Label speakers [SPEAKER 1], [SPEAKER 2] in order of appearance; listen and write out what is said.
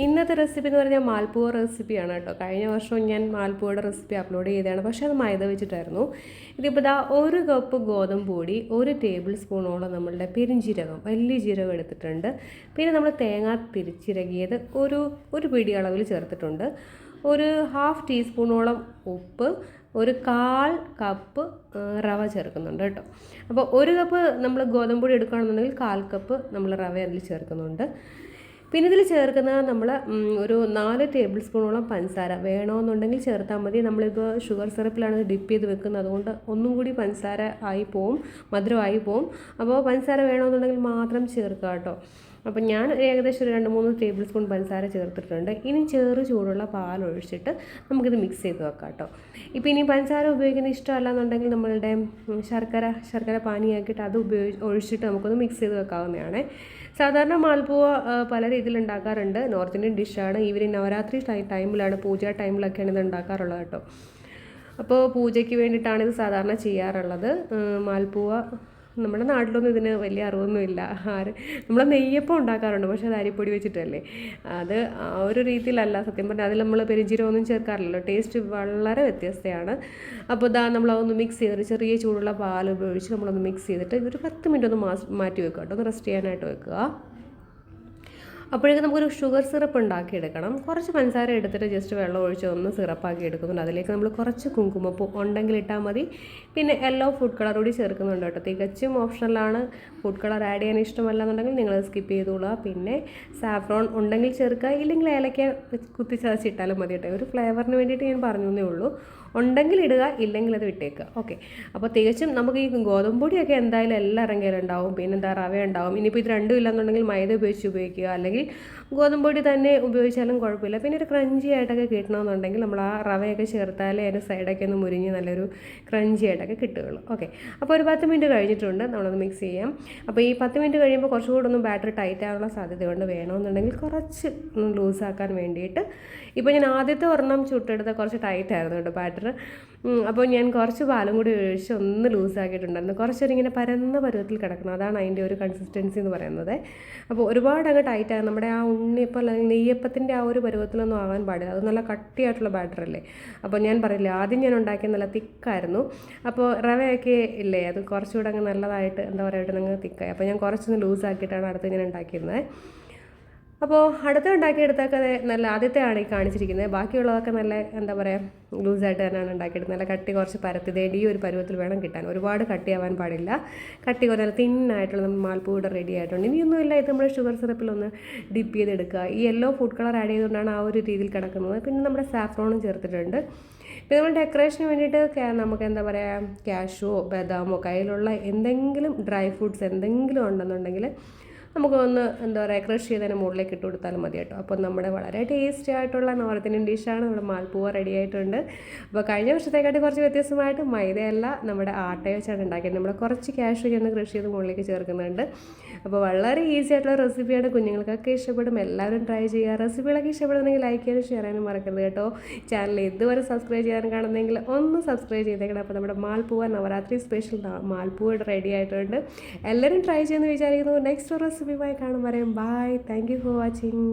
[SPEAKER 1] ഇന്നത്തെ റെസിപ്പി എന്ന് പറഞ്ഞാൽ മാൽപ്പുവ റെസിപ്പിയാണ് കേട്ടോ. കഴിഞ്ഞ വർഷവും ഞാൻ മാൽപ്പുവയുടെ റെസിപ്പി അപ്ലോഡ് ചെയ്തതാണ്. പക്ഷേ അത് മൈദ വെച്ചിട്ടായിരുന്നു. ഇതിപ്പോൾ ദാ ഒരു കപ്പ് ഗോതമ്പ് പൊടി ഒരു ടേബിൾ സ്പൂണോളം നമ്മളുടെ പെരിഞ്ജീരകം വലിയ ജീരകം എടുത്തിട്ടുണ്ട്. പിന്നെ നമ്മൾ തേങ്ങ തിരിച്ചിരകിയത് ഒരു ഒരു പിടി അളവിൽ ചേർത്തിട്ടുണ്ട്. ഒരു ഹാഫ് ടീസ്പൂണോളം ഉപ്പ് ഒരു കാൽ കപ്പ് റവ ചേർക്കുന്നുണ്ട് കേട്ടോ. അപ്പോൾ ഒരു കപ്പ് നമ്മൾ ഗോതമ്പ് പൊടി എടുക്കുകയാണെന്നുണ്ടെങ്കിൽ കാൽ കപ്പ് നമ്മൾ റവ അതിൽ ചേർക്കുന്നുണ്ട്. പിന്നെ ഇതിൽ ചേർക്കുന്നത് നമ്മൾ ഒരു നാല് ടേബിൾ സ്പൂണോളം പഞ്ചസാര വേണമെന്നുണ്ടെങ്കിൽ ചേർത്താൽ മതി. നമ്മളിപ്പോൾ ഷുഗർ സിറപ്പിലാണ് ഡിപ്പ് ചെയ്ത് വെക്കുന്നത്. അതുകൊണ്ട് ഒന്നും കൂടി പഞ്ചസാര ആയി പോവും മധുരമായി പോവും. അപ്പോൾ പഞ്ചസാര വേണമെന്നുണ്ടെങ്കിൽ മാത്രം ചേർക്കുക കേട്ടോ. അപ്പം ഞാൻ ഏകദേശം ഒരു രണ്ട് മൂന്ന് ടേബിൾ സ്പൂൺ പഞ്ചസാര ചേർത്തിട്ടുണ്ട്. ഇനി ചെറു ചൂടുള്ള പാൽ ഒഴിച്ചിട്ട് നമുക്കിത് മിക്സ് ചെയ്ത് വെക്കാം കേട്ടോ. ഇപ്പം ഇനി പഞ്ചസാര ഉപയോഗിക്കുന്ന ഇഷ്ടമല്ല എന്നുണ്ടെങ്കിൽ നമ്മളുടെ ശർക്കര ശർക്കര പാനിയാക്കിയിട്ട് അത് ഉപയോഗി ഒഴിച്ചിട്ട് നമുക്കൊന്ന് മിക്സ് ചെയ്ത് വെക്കാവുന്നതാണ്. സാധാരണ മാൽപ്പുവ പല രീതിയിൽ ഉണ്ടാക്കാറുണ്ട്. നോർത്ത് ഇന്ത്യൻ ഡിഷാണ് ഈവനിങ് നവരാത്രി ടൈമിലാണ് പൂജ ടൈമിലൊക്കെയാണ് ഇത് ഉണ്ടാക്കാറുള്ളത് കേട്ടോ. അപ്പോൾ പൂജയ്ക്ക് വേണ്ടിയിട്ടാണ് ഇത് സാധാരണ ചെയ്യാറുള്ളത്. മാൽപ്പുവ നമ്മുടെ നാട്ടിലൊന്നും ഇതിന് വലിയ അറിവൊന്നുമില്ല. ആര് നമ്മൾ നെയ്യപ്പം ഉണ്ടാക്കാറുണ്ട് പക്ഷേ അത് അരിപ്പൊടി വെച്ചിട്ടല്ലേ. അത് ആ ഒരു രീതിയിലല്ല. സത്യം പറഞ്ഞാൽ അതിൽ നമ്മൾ പെരിഞ്ചീരമൊന്നും ചേർക്കാറില്ലല്ലോ. ടേസ്റ്റ് വളരെ വ്യത്യസ്തമാണ് അപ്പോൾ ഇതാ നമ്മളതൊന്ന് മിക്സ് ചെയ്ത് ഒരു ചെറിയ ചൂടുള്ള പാൽ ഉപയോഗിച്ച് നമ്മളൊന്ന് മിക്സ് ചെയ്തിട്ട് ഇതൊരു പത്ത് മിനിറ്റ് ഒന്ന് മാറ്റി വെക്കുക കേട്ടോ. ഒന്ന് റെസ്റ്റ് ചെയ്യാനായിട്ട് വെക്കുക. അപ്പോഴേക്കും നമുക്കൊരു ഷുഗർ സിറപ്പ് ഉണ്ടാക്കിയെടുക്കണം. കുറച്ച് പഞ്ചസാര എടുത്തിട്ട് ജസ്റ്റ് വെള്ളം ഒഴിച്ച് ഒന്ന് സിറപ്പാക്കി എടുക്കുന്നുണ്ട് അതിലേക്ക് നമ്മൾ കുറച്ച് കുങ്കുമപ്പൂ ഉണ്ടെങ്കിൽ ഇട്ടാൽ മതി. പിന്നെ യെല്ലോ ഫുഡ് കളർ കൂടി ചേർക്കുന്നുണ്ട് കേട്ടോ. തികച്ചും ഓപ്ഷണലാണ് ഫുഡ് കളർ ആഡ് ചെയ്യാൻ ഇഷ്ടമല്ല എന്നുണ്ടെങ്കിൽ നിങ്ങൾ സ്കിപ്പ് ചെയ്തോളുക. പിന്നെ സാഫ്രോൺ ഉണ്ടെങ്കിൽ ചേർക്കുക. ഇല്ലെങ്കിൽ ഏലക്ക കുത്തി ചതച്ചിട്ടാലും മതി കേട്ടോ. ഒരു ഫ്ലേവറിന് വേണ്ടിയിട്ട് ഞാൻ പറഞ്ഞു ഉള്ളൂ. ഉണ്ടെങ്കിൽ ഇടുക ഇല്ലെങ്കിൽ അത് വിട്ടേക്കുക. ഓക്കെ അപ്പോൾ തികച്ചും നമുക്ക് ഈ ഗോതമ്പ് പൊടിയൊക്കെ എന്തായാലും എല്ലാം ഇറങ്ങിയാലുണ്ടാവും പിന്നെ എന്താ റവ ഉണ്ടാവും. ഇനിയിപ്പോൾ ഇത് രണ്ടും ഇല്ലെന്നുണ്ടെങ്കിൽ മൈദ ഉപയോഗിച്ച് ഉപയോഗിക്കുക. അല്ലെങ്കിൽ ഗോതമ്പ് പൊടി തന്നെ ഉപയോഗിച്ചാലും കുഴപ്പമില്ല. പിന്നെ ഒരു ക്രഞ്ചി ആയിട്ടൊക്കെ കിട്ടണമെന്നുണ്ടെങ്കിൽ നമ്മൾ ആ റവയൊക്കെ ചേർത്താലേ അതിന്റെ സൈഡൊക്കെ ഒന്ന് മുരിഞ്ഞ് നല്ലൊരു ക്രഞ്ചി ആയിട്ടൊക്കെ കിട്ടുകയുള്ളൂ. ഓക്കെ അപ്പോൾ ഒരു പത്ത് മിനിറ്റ് കഴിഞ്ഞിട്ടുണ്ട്. നമ്മളത് മിക്സ് ചെയ്യാം. അപ്പോൾ ഈ പത്ത് മിനിറ്റ് കഴിയുമ്പോൾ കുറച്ചുകൂടെ ഒന്ന് ബാറ്ററി ടൈറ്റ് ആകാനുള്ള സാധ്യതയുണ്ട് വേണമെന്നുണ്ടെങ്കിൽ കുറച്ച് ഒന്ന് ലൂസാക്കാൻ വേണ്ടിയിട്ട്. ഇപ്പോൾ ഞാൻ ആദ്യത്തെ ഒരെണ്ണം ചുട്ടെടുത്ത കുറച്ച് ടൈറ്റ് ആയിരുന്നു കേട്ടോ. ബാറ്റർ അപ്പോൾ ഞാൻ കുറച്ച് പാലും കൂടി ഒഴിച്ച് ഒന്ന് ലൂസാക്കിയിട്ടുണ്ടായിരുന്നു കുറച്ചൊരു ഇങ്ങനെ പരന്ന പരുവത്തിൽ കിടക്കണം. അതാണ് അതിന്റെ ഒരു കൺസിസ്റ്റൻസി എന്ന് പറയുന്നത്. അപ്പോൾ ഒരുപാട് അങ്ങ് ടൈറ്റാണ് നമ്മുടെ ആ ഉണ്ണിയപ്പം അല്ലെങ്കിൽ നെയ്യപ്പത്തിന്റെ ആ ഒരു പരുവത്തിലൊന്നും ആകാൻ പാടില്ല. അത് നല്ല കട്ടിയായിട്ടുള്ള ബാറ്റർ അല്ലേ? അപ്പോൾ ഞാൻ പറയില്ല ആദ്യം ഞാൻ ഉണ്ടാക്കിയ നല്ല തിക്കായിരുന്നു. അപ്പോൾ റവയൊക്കെ ഇല്ലേ അത് കുറച്ചുകൂടെ അങ്ങ് നല്ലതായിട്ട് എന്താ പറയുക നിങ്ങൾ തിക്കായി. അപ്പോൾ ഞാൻ കുറച്ചൊന്ന് ലൂസാക്കിയിട്ടാണ് അടുത്ത് ഞാൻ ഉണ്ടാക്കിയിരുന്നത്. അപ്പോൾ അടുത്ത ഉണ്ടാക്കിയെടുത്തൊക്കെ നല്ല ആദ്യത്തെ ആണ് ഈ കാണിച്ചിരിക്കുന്നത്. ബാക്കിയുള്ളതൊക്കെ നല്ല എന്താ പറയുക ലൂസായിട്ട് തന്നെയാണ് ഉണ്ടാക്കിയെടുത്തത്. നല്ല കട്ടി കുറച്ച് പരത്തിതേടി ഈ ഒരു പരുവത്തിൽ വേണം കിട്ടാൻ. ഒരുപാട് കട്ടിയാവാൻ പാടില്ല. കട്ടി കുറേ നല്ല തിന്നായിട്ടുള്ള നമ്മൾ മാൽപ്പൂടെ റെഡി ആയിട്ടുണ്ട്. ഇനിയൊന്നുമില്ല ഇത് നമ്മൾ ഷുഗർ സിറപ്പിലൊന്ന് ഡിപ്പ് ചെയ്തെടുക്കുക. ഈ യെല്ലോ ഫുഡ് കളർ ആഡ് ചെയ്തുകൊണ്ടാണ് ആ ഒരു രീതിയിൽ കിടക്കുന്നത്. പിന്നെ നമ്മുടെ സാഫ്രോണും ചേർത്തിട്ടുണ്ട്. പിന്നെ നമ്മൾ ഡെക്കറേഷന് വേണ്ടിയിട്ട് നമുക്ക് എന്താ പറയുക ക്യാഷോ ബദാമോ കയ്യിലുള്ള എന്തെങ്കിലും ഡ്രൈ ഫ്രൂട്ട്സ് എന്തെങ്കിലും ഉണ്ടെന്നുണ്ടെങ്കിൽ നമുക്ക് ഒന്ന് എന്താ പറയുക ക്രഷ് ചെയ്തതിന് മുകളിലേക്ക് ഇട്ട് കൊടുത്താലും മതി കേട്ടോ. അപ്പോൾ നമ്മുടെ വളരെ ടേസ്റ്റി ആയിട്ടുള്ള നോർത്ത് ഇന്ത്യൻ ഡിഷാണ് നമ്മുടെ മാൽപ്പൂവ റെഡി ആയിട്ടുണ്ട്. അപ്പോൾ കഴിഞ്ഞ വർഷത്തേക്കാട്ടി കുറച്ച് വ്യത്യസ്തമായിട്ട് മൈദയല്ല നമ്മുടെ ആട്ട വെച്ചാണ് ഉണ്ടാക്കിയത്. നമ്മൾ കുറച്ച് ക്യാഷ് ചെയ്യുന്ന കൃഷി ചെയ്ത് മുകളിലേക്ക് ചേർക്കുന്നുണ്ട്. അപ്പോൾ വളരെ ഈസി ആയിട്ടുള്ള റെസിപ്പിയാണ് കുഞ്ഞുങ്ങൾക്കൊക്കെ ഇഷ്ടപ്പെടും. എല്ലാവരും ട്രൈ ചെയ്യുക. റെസിപ്പികളൊക്കെ ഇഷ്ടപ്പെടുന്നെങ്കിൽ ലൈക്ക് ചെയ്യാനും ഷെയർ ചെയ്യാനും മറക്കരുത് കേട്ടോ. ചാനൽ ഇതുവരെ സബ്സ്ക്രൈബ് ചെയ്യാൻ കാണുന്നെങ്കിൽ ഒന്ന് സബ്സ്ക്രൈബ് ചെയ്തേക്കണം. അപ്പോൾ നമ്മുടെ മാൽപ്പൂവ നവരാത്രി സ്പെഷ്യൽ മാൽപ്പൂവ റെഡി ആയിട്ടുണ്ട്. എല്ലാവരും ട്രൈ ചെയ്യുമെന്ന് വിചാരിക്കുന്നു. നെക്സ്റ്റ് റെസിപ്പിയുമായി കാണും. പറയാം bye thank you for watching